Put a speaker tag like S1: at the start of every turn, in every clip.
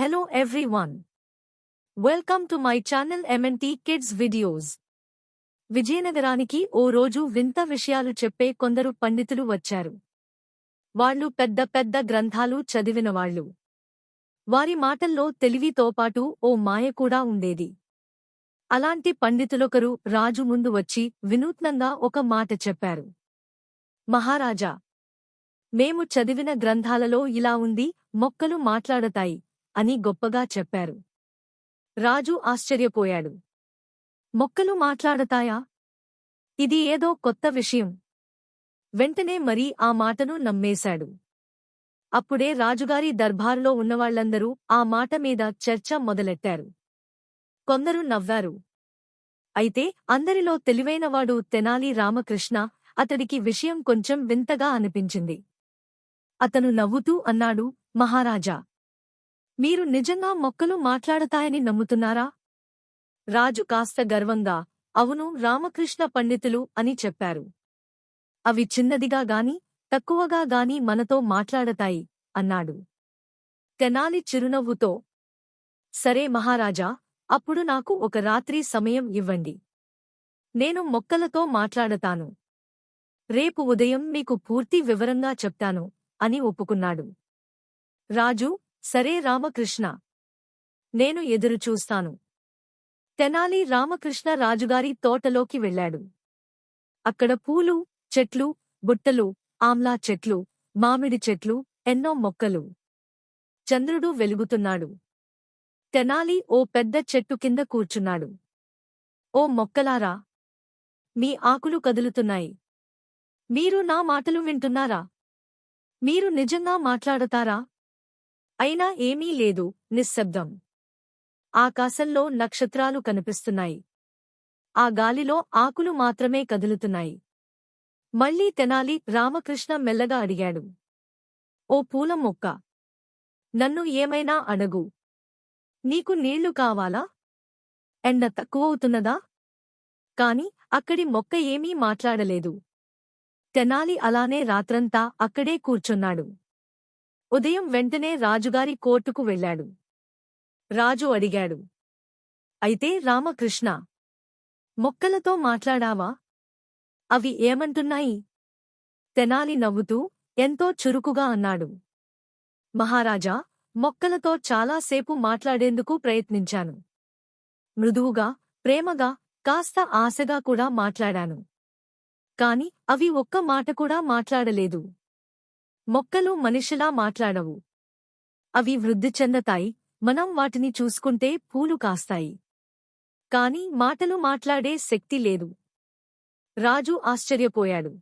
S1: Hello everyone. Welcome to my channel MNT Kids Videos. విజయనగరానికి ఓ రోజు వింత విషయాలు చెప్పే కొందరు పండితులు వచ్చారు వాళ్ళు పెద్ద పెద్ద గ్రంథాలు చదివినవాళ్ళు వారి మాటల్లో తెలివితో పాటు ఓ మాయ కూడా ఉండేది అలాంటి పండితులొకరు రాజు ముందు వచ్చి వినూత్నంగా ఒక మాట చెప్పారు మహారాజా మేము చదివిన గ్రంథాలలో ఇలా ఉంది మొక్కలు మాట్లాడతాయి అని గొప్పగా చెప్పారు. రాజు ఆశ్చర్యపోయాడు. మొక్కలు మాట్లాడతాయా? ఇది ఏదో కొత్త విషయం. వెంటనే మరీ ఆ మాటను నమ్మేశాడు. అప్పుడే రాజుగారి దర్బారులో ఉన్నవాళ్ళందరూ ఆ మాట మీద చర్చ మొదలెట్టారు. కొందరు నవ్వారు. అయితే అందరిలో తెలివైనవాడు తెనాలి రామకృష్ణ అతడికి విషయం కొంచెం వింతగా అనిపించింది. అతను నవ్వుతూ అన్నాడు మహారాజా మీరు నిజంగా మొక్కలు మాట్లాడతాయని నమ్ముతున్నారా? రాజు కాస్త గర్వంగా అవును రామకృష్ణ పండితులు అని చెప్పారు. అవి చిన్నదిగా గాని తక్కువగా గాని మనతో మాట్లాడతాయి అన్నాడు. తెనాలి చిరునవ్వుతో సరే మహారాజా అప్పుడు నాకు ఒక రాత్రి సమయం ఇవ్వండి. నేను మొక్కలతో మాట్లాడతాను. రేపు ఉదయం మీకు పూర్తి వివరంగా చెప్తాను అని ఒప్పుకున్నాడు. రాజు సరే రామకృష్ణ. నేను ఎదురుచూస్తాను తెనాలి రామకృష్ణ రాజుగారి తోటలోకి వెళ్ళాడు. అక్కడ పూలు చెట్లు బుట్టలు ఆమ్లా చెట్లు మామిడి చెట్లు ఎన్నో మొక్కలు. చంద్రుడు వెలుగుతున్నాడు. తెనాలి ఓ పెద్ద చెట్టు కింద కూర్చున్నాడు. ఓ మొక్కలారా! మీ ఆకులు కదులుతున్నాయి. మీరు నా మాటలు వింటున్నారా? మీరు నిజంగా మాట్లాడతారా? అయినా ఏమీ లేదు. నిశ్శబ్దం. ఆకాశంలో నక్షత్రాలు కనిపిస్తున్నాయి. ఆ గాలిలో ఆకులు మాత్రమే కదులుతున్నాయి. మళ్ళీ తెనాలి రామకృష్ణ మెల్లగా అడిగాడు. ఓ పూల మొక్క. నన్ను ఏమైనా అడగు. నీకు నీళ్ళు కావాలా? ఎండ తక్కువవుతున్నదా? కాని అక్కడి మొక్క ఏమీ మాట్లాడలేదు. తెనాలి అలానే రాత్రంతా అక్కడే కూర్చున్నాడు. ఉదయం వెంటనే రాజుగారి కోర్టుకు వెళ్ళాడు. రాజు అడిగాడు. అయితే రామకృష్ణ మొక్కలతో మాట్లాడావా? అవి ఏమంటున్నాయి? తెనాలి నవ్వుతూ ఎంతో చురుకుగా అన్నాడు. మహారాజా మొక్కలతో చాలాసేపు మాట్లాడేందుకు ప్రయత్నించాను. మృదువుగా ప్రేమగా కాస్త ఆశగా కూడా మాట్లాడాను. కాని అవి ఒక్క మాట కూడా మాట్లాడలేదు. మొక్కలు మనిషిలా మాట్లాడవు. అవి వృద్ధి చెందతాయి. మనం వాటిని చూసుకుంటే పూలు కాస్తాయి. కాని మాటలు మాట్లాడే శక్తి లేదు. రాజు ఆశ్చర్యపోయాడు.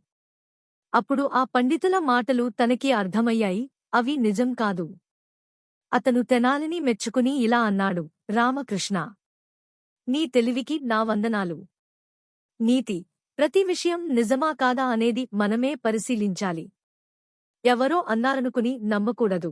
S1: అప్పుడు ఆ పండితుల మాటలు తనకి అర్థమయ్యాయి. అవి నిజం కాదు. అతను తెనాలిని మెచ్చుకుని ఇలా అన్నాడు. రామకృష్ణ! నీ తెలివికి నా వందనాలు. నీతి! ప్రతి విషయం నిజమా కాదా అనేది మనమే పరిశీలించాలి. ఎవరో అన్నారనుకుని నమ్మకూడదు.